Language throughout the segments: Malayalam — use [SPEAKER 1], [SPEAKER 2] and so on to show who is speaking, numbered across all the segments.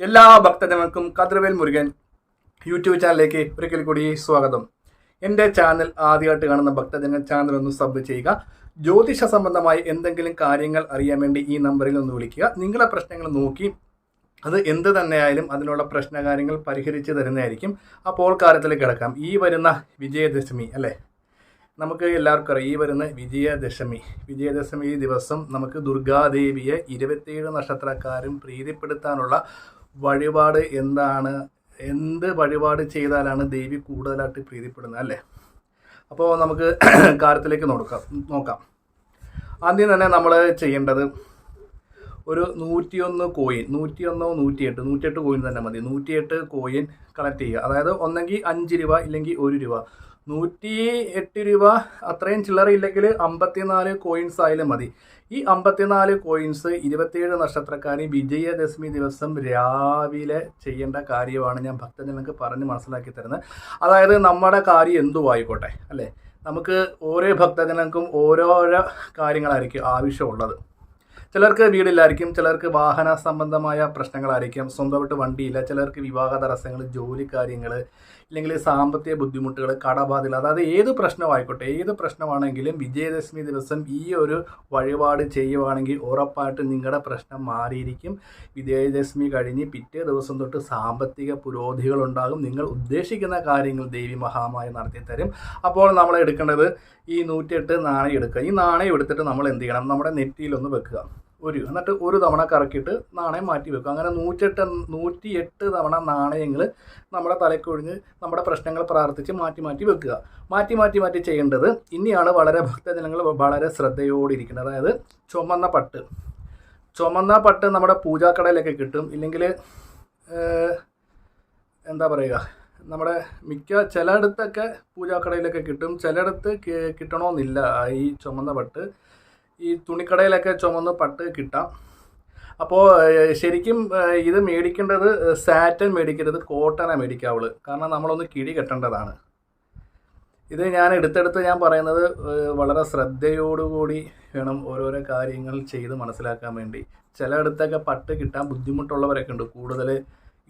[SPEAKER 1] എല്ലാ ഭക്തജനങ്ങൾക്കും കതിർവേൽ മുരുകൻ യൂട്യൂബ് ചാനലിലേക്ക് ഒരിക്കൽ കൂടി സ്വാഗതം. എന്റെ ചാനൽ ആദ്യമായിട്ട് കാണുന്ന ഭക്തജനങ്ങൾ ചാനൽ ഒന്ന് സബ് ചെയ്യുക. ജ്യോതിഷ സംബന്ധമായി എന്തെങ്കിലും കാര്യങ്ങൾ അറിയാൻ വേണ്ടി ഈ നമ്പറിൽ ഒന്ന് വിളിക്കുക. നിങ്ങളെ പ്രശ്നങ്ങൾ നോക്കി അത് എന്ത് തന്നെയായാലും അതിനുള്ള പ്രശ്നകാര്യങ്ങൾ പരിഹരിച്ച് തരുന്നതായിരിക്കും. അപ്പോൾ കാര്യത്തിലേക്ക് കിടക്കാം. ഈ വരുന്ന വിജയദശമി അല്ലേ? നമുക്ക് എല്ലാവർക്കും അറിയാം. ഈ വരുന്ന വിജയദശമി. വിജയദശമി ദിവസം നമുക്ക് ദുർഗാദേവിയെ ഇരുപത്തിയേഴ് നക്ഷത്രക്കാരും പ്രീതിപ്പെടുത്താനുള്ള വഴിപാട് എന്താണ്? എന്ത് വഴിപാട് ചെയ്താലാണ് ദേവി കൂടുതലായിട്ട് പ്രീതിപ്പെടുന്നത് അല്ലേ? അപ്പോൾ നമുക്ക് കാര്യത്തിലേക്ക് നോക്കാം. നോക്കാം. ആദ്യം തന്നെ നമ്മൾ ചെയ്യേണ്ടത് ഒരു നൂറ്റിയൊന്ന് കോയിൻ നൂറ്റിയൊന്നോ നൂറ്റിയെട്ട് നൂറ്റിയെട്ട് കോയിൻ തന്നെ മതി. നൂറ്റിയെട്ട് കോയിൻ കളക്ട് ചെയ്യുക. അതായത് ഒന്നെങ്കിൽ അഞ്ച് രൂപ ഇല്ലെങ്കിൽ ഒരു രൂപ. നൂറ്റി എട്ട് രൂപ അത്രയും ചില്ലറ ഇല്ലെങ്കിൽ അമ്പത്തിനാല് കോയിൻസ് ആയാലും മതി. ഈ അമ്പത്തിനാല് കോയിൻസ് ഇരുപത്തിയേഴ് നക്ഷത്രക്കാരി വിജയദശമി ദിവസം രാവിലെ ചെയ്യേണ്ട കാര്യമാണ് ഞാൻ ഭക്തജനങ്ങൾക്ക് പറഞ്ഞ് മനസ്സിലാക്കി തരുന്നത്. അതായത് നമ്മുടെ കാര്യം എന്തും ആയിക്കോട്ടെ അല്ലേ? നമുക്ക് ഓരോ ഭക്തജനങ്ങൾക്കും ഓരോരോ കാര്യങ്ങളായിരിക്കും ആവശ്യമുള്ളത്. ചിലർക്ക് വീടില്ലായിരിക്കും ചിലർക്ക് വാഹന സംബന്ധമായ പ്രശ്നങ്ങളായിരിക്കും സ്വന്തമായിട്ട് വണ്ടിയില്ല ചിലർക്ക് വിവാഹ തടസ്സങ്ങൾ ജോലി കാര്യങ്ങൾ ഇല്ലെങ്കിൽ സാമ്പത്തിക ബുദ്ധിമുട്ടുകൾ കടബാധ്യത അതായത് ഏത് പ്രശ്നമായിക്കോട്ടെ ഏത് പ്രശ്നമാണെങ്കിലും വിജയദശമി ദിവസം ഈ ഒരു വഴിപാട് ചെയ്യുവാണെങ്കിൽ ഉറപ്പായിട്ട് നിങ്ങളുടെ പ്രശ്നം മാറിയിരിക്കും. വിജയദശമി കഴിഞ്ഞ് പിറ്റേ ദിവസം തൊട്ട് സാമ്പത്തിക പുരോഗതികൾ ഉണ്ടാകും നിങ്ങൾ ഉദ്ദേശിക്കുന്ന കാര്യങ്ങൾ ദേവി മഹാമായി നടത്തി തരും അപ്പോൾ നമ്മൾ എടുക്കേണ്ടത് ഈ നൂറ്റിയെട്ട് നാണയം എടുക്കുക. ഈ നാണയം എടുത്തിട്ട് നമ്മൾ എന്ത് ചെയ്യണം? നമ്മുടെ നെറ്റിയിലൊന്ന് വെക്കുക. ഒരു എന്നിട്ട് ഒരു തവണ കറക്കിയിട്ട് നാണയം മാറ്റി വെക്കും. അങ്ങനെ നൂറ്റെട്ട് നൂറ്റി എട്ട് തവണ നാണയങ്ങൾ നമ്മുടെ തലക്കൊഴിഞ്ഞ് നമ്മുടെ പ്രശ്നങ്ങൾ പ്രാർത്ഥിച്ച് മാറ്റി മാറ്റി വെക്കുക. മാറ്റി മാറ്റി മാറ്റി ചെയ്യേണ്ടത് ഇനിയാണ് വളരെ ഭക്തജനങ്ങൾ വളരെ ശ്രദ്ധയോടെ ശ്രദ്ധയോടിരിക്കുന്നത്. അതായത് ചുമന്ന പട്ട്. ചുമന്ന പട്ട് നമ്മുടെ പൂജാക്കടയിലൊക്കെ കിട്ടും. ഇല്ലെങ്കിൽ എന്താ പറയുക നമ്മുടെ മിക്ക ചിലയിടത്തൊക്കെ പൂജാക്കടയിലൊക്കെ കിട്ടും. ചിലയിടത്ത് കിട്ടണമെന്നില്ല ഈ ചുമന്ന പട്ട്. ഈ തുണിക്കടയിലൊക്കെ ചുമന്ന് പട്ട് കിട്ടാം. അപ്പോൾ ശരിക്കും ഇത് മേടിക്കേണ്ടത് സാറ്റൻ മേടിക്കരുത് കോട്ടനാണ് മേടിക്കാവുള്ളൂ കാരണം നമ്മളൊന്ന് കിഴി കെട്ടേണ്ടതാണ്. ഇത് ഞാൻ എടുത്തെടുത്ത് ഞാൻ പറയുന്നത് വളരെ ശ്രദ്ധയോടുകൂടി വേണം ഓരോരോ കാര്യങ്ങൾ ചെയ്ത് മനസ്സിലാക്കാൻ വേണ്ടി. ചിലയിടത്തൊക്കെ പട്ട് കിട്ടാൻ ബുദ്ധിമുട്ടുള്ളവരൊക്കെ ഉണ്ട്. കൂടുതൽ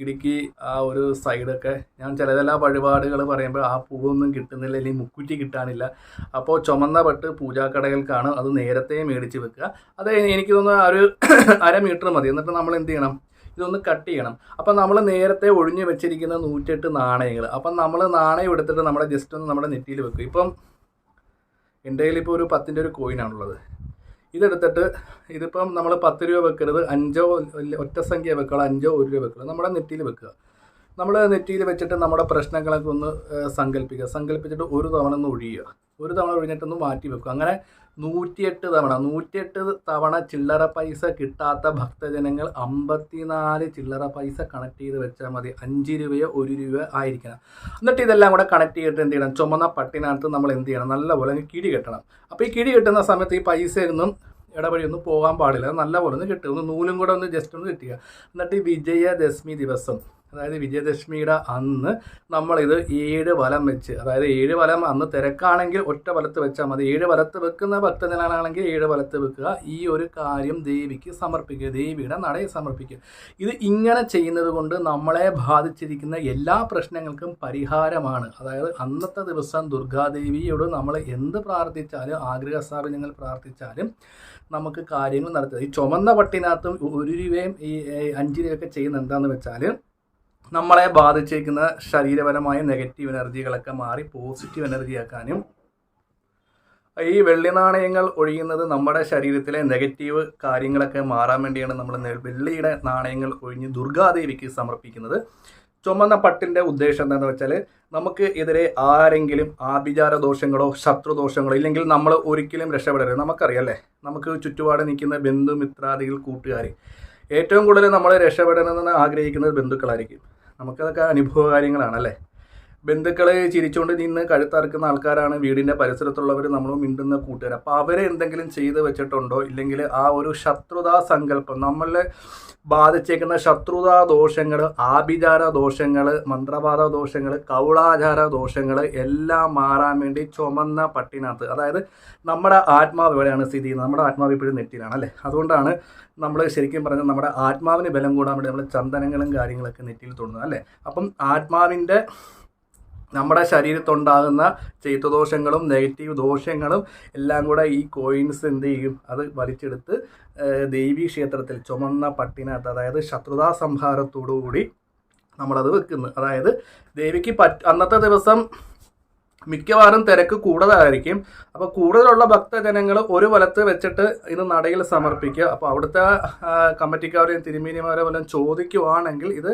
[SPEAKER 1] ഇടുക്കി ആ ഒരു സൈഡൊക്കെ ഞാൻ ചിലതെല്ലാം വഴിപാടുകൾ പറയുമ്പോൾ ആ പൂവൊന്നും കിട്ടുന്നില്ല അല്ലെങ്കിൽ മുക്കുറ്റി കിട്ടാനില്ല. അപ്പോൾ ചുമന്ന പട്ട് പൂജാക്കടകൾക്കാണ് അത് നേരത്തെ മേടിച്ച് വെക്കുക. അത് എനിക്ക് തോന്നുന്നു ഒരു അര മീറ്റർ മതി. എന്നിട്ട് നമ്മൾ എന്ത് ചെയ്യണം? ഇതൊന്ന് കട്ട് ചെയ്യണം. അപ്പം നമ്മൾ നേരത്തെ ഒഴിഞ്ഞു വെച്ചിരിക്കുന്ന നൂറ്റെട്ട് നാണയങ്ങൾ അപ്പം നമ്മൾ നാണയം എടുത്തിട്ട് നമ്മുടെ ജസ്റ്റ് ഒന്ന് നമ്മുടെ നെറ്റിയിൽ വെക്കും. ഇപ്പം എന്റെ കയ്യിൽ ഇപ്പോൾ ഒരു പത്തിന്റെ ഒരു കോയിനാണുള്ളത് ഇതെടുത്തിട്ട് ഇതിപ്പം നമ്മൾ പത്ത് രൂപ വെക്കരുത് അഞ്ചോ ഒറ്റ സംഖ്യ വെക്കുക അഞ്ചോ ഒരു രൂപ വെക്കുക നമ്മുടെ നെറ്റിയിൽ വെക്കുക. നമ്മൾ നെറ്റിയിൽ വെച്ചിട്ട് നമ്മുടെ പ്രശ്നങ്ങളൊക്കെ ഒന്ന് സങ്കല്പിക്കുക സങ്കല്പിച്ചിട്ട് ഒരു തവണ ഒന്ന് ഒഴിയുക. ഒരു തവണ ഒഴിഞ്ഞിട്ടൊന്ന് മാറ്റി വെക്കുക. അങ്ങനെ നൂറ്റിയെട്ട് തവണ നൂറ്റിയെട്ട് തവണ ചില്ലറ പൈസ കിട്ടാത്ത ഭക്തജനങ്ങൾ അമ്പത്തിനാല് ചില്ലറ പൈസ കണക്ട് ചെയ്ത് വെച്ചാൽ മതി. അഞ്ച് രൂപയോ ഒരു രൂപയോ ആയിരിക്കണം. എന്നിട്ട് ഇതെല്ലാം കൂടെ കണക്ട് ചെയ്തിട്ട് എന്ത് ചെയ്യണം? ചുമന്ന പട്ടിനകത്ത് നമ്മൾ എന്ത് ചെയ്യണം? നല്ലപോലെ കിടി കെട്ടണം. അപ്പോൾ ഈ കിടി കെട്ടുന്ന സമയത്ത് ഈ പൈസയൊന്നും ഇടവഴിയൊന്നും പോകാൻ പാടില്ല. നല്ല നല്ലപോലെ ഒന്ന് കിട്ടുക. ഒന്ന് നൂലും കൂടെ ഒന്ന് ജസ്റ്റ് ഒന്ന് കിട്ടുക എന്നിട്ട് വിജയദശമി ദിവസം അതായത് വിജയദശമിയുടെ അന്ന് നമ്മളിത് ഏഴ് വലം വെച്ച് അതായത് ഏഴ് വലം അന്ന് തിരക്കാണെങ്കിൽ ഒറ്റ വലത്ത് വെച്ചാൽ മതി. ഏഴ് വലത്ത് വെക്കുന്ന ഭക്തജനാണെങ്കിൽ ഏഴ് വലത്ത് വെക്കുക. ഈ ഒരു കാര്യം ദേവിക്ക് സമർപ്പിക്കുക ദേവിയുടെ നടയെ സമർപ്പിക്കുക. ഇത് ഇങ്ങനെ ചെയ്യുന്നത് കൊണ്ട് നമ്മളെ ബാധിച്ചിരിക്കുന്ന എല്ലാ പ്രശ്നങ്ങൾക്കും പരിഹാരമാണ്. അതായത് അന്നത്തെ ദിവസം ദുർഗാദേവിയോട് നമ്മൾ എന്ത് പ്രാർത്ഥിച്ചാലും ആഗ്രഹ സ്ഥാപനങ്ങൾ പ്രാർത്ഥിച്ചാലും നമുക്ക് കാര്യങ്ങൾ നടത്തുക. ഈ ചുമന്ന പട്ടിനകത്തും ഒരു രൂപയും ഈ അഞ്ച് രൂപയൊക്കെ ചെയ്യുന്ന എന്താണെന്ന് വെച്ചാൽ നമ്മളെ ബാധിച്ചേക്കുന്ന ശരീരപരമായ നെഗറ്റീവ് എനർജികളൊക്കെ മാറി പോസിറ്റീവ് എനർജി ആക്കാനും ഈ വെള്ളി നാണയങ്ങൾ ഒഴിയുന്നത് നമ്മുടെ ശരീരത്തിലെ നെഗറ്റീവ് കാര്യങ്ങളൊക്കെ മാറാൻ വേണ്ടിയാണ് നമ്മൾ വെള്ളിയുടെ നാണയങ്ങൾ ഒഴിഞ്ഞ് ദുർഗാദേവിക്ക് സമർപ്പിക്കുന്നത്. ചുമന്ന പട്ടിന്റെ ഉദ്ദേശം എന്താണെന്ന് വെച്ചാൽ നമുക്ക് എതിരെ ആരെങ്കിലും ആഭിചാര ദോഷങ്ങളോ ശത്രുദോഷങ്ങളോ ഇല്ലെങ്കിൽ നമ്മൾ ഒരിക്കലും രക്ഷപ്പെടരുത്. നമുക്കറിയാം അല്ലേ? നമുക്ക് ചുറ്റുപാട് നിൽക്കുന്ന ബന്ധുമിത്രാദികൾ കൂട്ടുകാർ ഏറ്റവും കൂടുതൽ നമ്മൾ രക്ഷപ്പെടണമെന്ന് ആഗ്രഹിക്കുന്നത് ബന്ധുക്കളായിരിക്കും. നമുക്കതൊക്കെ അനുഭവ കാര്യങ്ങളാണ് അല്ലേ ബന്ധുക്കളെ ചിരിച്ചുകൊണ്ട് നിന്ന് കഴുത്തറക്കുന്ന ആൾക്കാരാണ് വീടിന്റെ പരിസരത്തുള്ളവർ നമ്മൾ മിണ്ടുന്ന കൂട്ടുകാർ അപ്പോൾ അവരെ എന്തെങ്കിലും ചെയ്തു വെച്ചിട്ടുണ്ടോ? ഇല്ലെങ്കിൽ ആ ഒരു ശത്രുതാ സങ്കല്പം നമ്മളെ ബാധിച്ചേക്കുന്ന ശത്രുതാ ദോഷങ്ങൾ ആഭിചാര ദോഷങ്ങൾ മന്ത്രവാദ ദോഷങ്ങൾ കൗളാചാര ദോഷങ്ങൾ എല്ലാം മാറാൻ വേണ്ടി ചുമന്ന പട്ടിനകത്ത്. അതായത് നമ്മുടെ ആത്മാവ് എവിടെയാണ് സ്ഥിതി ചെയ്യുന്നത്? നമ്മുടെ ആത്മാവ് ഇപ്പോഴും നെറ്റിലാണ് അല്ലേ? അതുകൊണ്ടാണ് നമ്മൾ ശരിക്കും പറഞ്ഞാൽ നമ്മുടെ ആത്മാവിന് ബലം കൂടാൻ വേണ്ടി നമ്മൾ ചന്ദനങ്ങളും കാര്യങ്ങളൊക്കെ നെറ്റിയിൽ തൊടുന്നത് അല്ലേ? അപ്പം ആത്മാവിന്റെ നമ്മുടെ ശരീരത്തുണ്ടാകുന്ന ചെയ്ത്തുദോഷങ്ങളും നെഗറ്റീവ് ദോഷങ്ങളും എല്ലാം കൂടെ ഈ കോയിൻസ് എന്ത് ചെയ്യും? അത് വലിച്ചെടുത്ത് ദേവീ ക്ഷേത്രത്തിൽ ചുമന്ന പട്ടിനകത്ത് അതായത് ശത്രുതാ സംഹാരത്തോടുകൂടി നമ്മളത് വെക്കുന്നു. അതായത് ദേവിക്ക് പറ്റ് അന്നത്തെ ദിവസം മിക്കവാറും തിരക്ക് കൂടുതലായിരിക്കും. അപ്പോൾ കൂടുതലുള്ള ഭക്തജനങ്ങൾ ഒരു വലത്ത് വെച്ചിട്ട് ഇത് നടയിൽ സമർപ്പിക്കുക. അപ്പോൾ അവിടുത്തെ കമ്മിറ്റിക്കാരെയും തിരുമേനിമാരെ വല്ലതും ചോദിക്കുവാണെങ്കിൽ ഇത്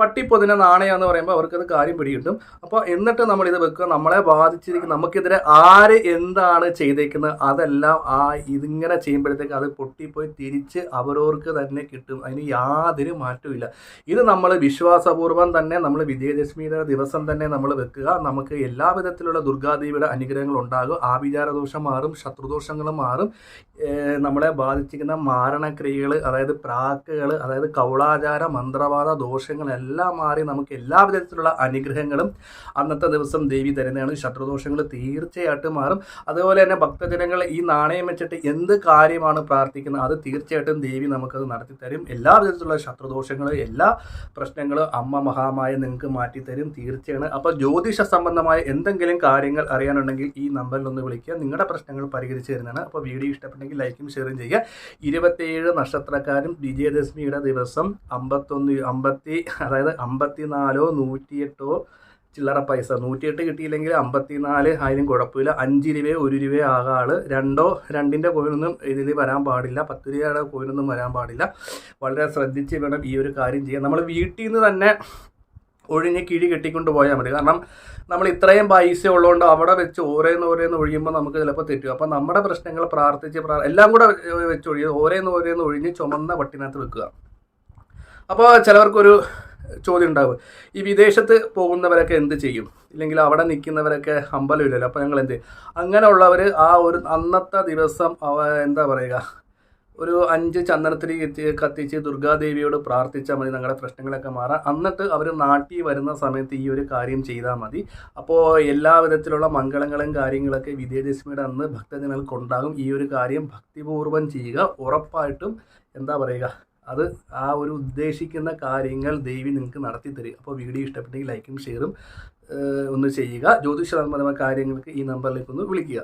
[SPEAKER 1] പട്ടിപ്പൊതിന നാണയം എന്ന് പറയുമ്പോൾ അവർക്കത് കാര്യം പിടികിട്ടും. അപ്പോൾ എന്നിട്ട് നമ്മൾ ഇത് വെക്കുക. നമ്മളെ ബാധിച്ചിരിക്കുന്ന നമുക്കെതിരെ ആര് എന്താണ് ചെയ്തേക്കുന്നത് അതെല്ലാം ആ ഇതിങ്ങനെ ചെയ്യുമ്പോഴത്തേക്ക് അത് പൊട്ടിപ്പോയി തിരിച്ച് അവരവർക്ക് തന്നെ കിട്ടും. അതിന് യാതൊരു മാറ്റവും ഇത് നമ്മൾ വിശ്വാസപൂർവം തന്നെ നമ്മൾ വിജയദശമിയുടെ ദിവസം തന്നെ നമ്മൾ വെക്കുക. നമുക്ക് എല്ലാ ദുർഗാദേവിയുടെ അനുഗ്രഹങ്ങൾ ഉണ്ടാകും. ആഭിചാരദോഷം മാറും ശത്രുദോഷങ്ങൾ മാറും. നമ്മളെ ബാധിച്ചിരിക്കുന്ന മാരണക്രിയകൾ അതായത് പ്രാക്കുകൾ അതായത് കൗളാചാര മന്ത്രവാദ ദോഷങ്ങളെല്ലാം മാറി നമുക്ക് എല്ലാ വിധത്തിലുള്ള അനുഗ്രഹങ്ങളും അന്നത്തെ ദിവസം ദേവി തരുന്നതാണ്. ശത്രുദോഷങ്ങൾ തീർച്ചയായിട്ടും മാറും. അതുപോലെ തന്നെ ഭക്തജനങ്ങൾ ഈ നാണയം വെച്ചിട്ട് എന്ത് കാര്യമാണ് പ്രാർത്ഥിക്കുന്നത് അത് തീർച്ചയായിട്ടും ദേവി നമുക്കത് നടത്തി തരും. എല്ലാ വിധത്തിലുള്ള ശത്രുദോഷങ്ങൾ എല്ലാ പ്രശ്നങ്ങളും അമ്മ മഹാമായ നിങ്ങൾക്ക് മാറ്റിത്തരും തീർച്ചയാണ്. അപ്പോൾ ജ്യോതിഷ സംബന്ധമായ എന്തെങ്കിലും കാര്യങ്ങൾ അറിയാനുണ്ടെങ്കിൽ ഈ നമ്പറിൽ ഒന്ന് വിളിക്കുക. നിങ്ങളുടെ പ്രശ്നങ്ങൾ പരിഹരിച്ച് തരുന്നതാണ്. അപ്പോൾ വീഡിയോ ഇഷ്ടപ്പെട്ടെങ്കിൽ ലൈക്കും ഷെയറും ചെയ്യുക. ഇരുപത്തേഴ് നക്ഷത്രക്കാരും വിജയദശമിയുടെ ദിവസം അമ്പത്തൊന്ന് അമ്പത്തി അതായത് അമ്പത്തിനാലോ നൂറ്റിയെട്ടോ ചില്ലറ പൈസ. നൂറ്റിയെട്ട് കിട്ടിയില്ലെങ്കിൽ അമ്പത്തിനാല് ആയാലും കുഴപ്പമില്ല. അഞ്ച് രൂപയോ ഒരു രൂപയോ ആകാൾ രണ്ടോ രണ്ടിന്റെ കോയിനൊന്നും ഇതിൽ വരാൻ പാടില്ല. പത്ത് രൂപയുടെ കോയിനൊന്നും വരാൻ പാടില്ല. വളരെ ശ്രദ്ധിച്ച് വേണം ഈ ഒരു കാര്യം ചെയ്യാൻ. നമ്മൾ വീട്ടിൽ നിന്ന് തന്നെ ഒഴിഞ്ഞ് കിഴി കെട്ടിക്കൊണ്ട് പോയാൽ മതി. കാരണം നമ്മൾ ഇത്രയും പൈസ ഉള്ളതുകൊണ്ട് അവിടെ വെച്ച് ഓരോന്ന് ഓരോന്ന് ഒഴിയുമ്പോൾ നമുക്ക് ചിലപ്പോൾ തെറ്റും. അപ്പം നമ്മുടെ പ്രശ്നങ്ങൾ പ്രാർത്ഥിച്ച് എല്ലാം കൂടെ വെച്ച് ഒഴിയ ഓരോന്ന് ഓരോന്ന് ഒഴിഞ്ഞ് ചുമന്ന പട്ടിനകത്ത് വെക്കുക. അപ്പോൾ ചിലവർക്കൊരു ചോദ്യം ഉണ്ടാവും ഈ വിദേശത്ത് പോകുന്നവരൊക്കെ എന്ത് ചെയ്യും? ഇല്ലെങ്കിൽ അവിടെ നിൽക്കുന്നവരൊക്കെ അമ്പലമില്ലല്ലോ. അപ്പോൾ ഞങ്ങൾ എന്ത്? അങ്ങനെയുള്ളവർ ആ ഒരു അന്നത്തെ ദിവസം എന്താ പറയുക? ഒരു അഞ്ച് ചന്ദനത്തിരി കത്തി കത്തിച്ച് ദുർഗാദേവിയോട് പ്രാർത്ഥിച്ചാൽ മതി ഞങ്ങളുടെ പ്രശ്നങ്ങളൊക്കെ മാറാം എന്നിട്ട് അവർ നാട്ടിൽ വരുന്ന സമയത്ത് ഈ ഒരു കാര്യം ചെയ്താൽ മതി. അപ്പോൾ എല്ലാ വിധത്തിലുള്ള മംഗളങ്ങളും കാര്യങ്ങളൊക്കെ വിജയദശമിയുടെ അന്ന് ഭക്തജനങ്ങൾക്ക് ഉണ്ടാകും ഈ ഒരു കാര്യം ഭക്തിപൂർവം ചെയ്യുക. ഉറപ്പായിട്ടും എന്താ പറയുക അത് ആ ഒരു ഉദ്ദേശിക്കുന്ന കാര്യങ്ങൾ ദേവി നിങ്ങൾക്ക് നടത്തി തരും. അപ്പോൾ വീഡിയോ ഇഷ്ടപ്പെട്ടെങ്കിൽ ലൈക്കും ഷെയറും ഒന്ന് ചെയ്യുക. ജ്യോതിഷ കാര്യങ്ങൾക്ക് ഈ നമ്പറിലേക്ക് ഒന്ന് വിളിക്കുക.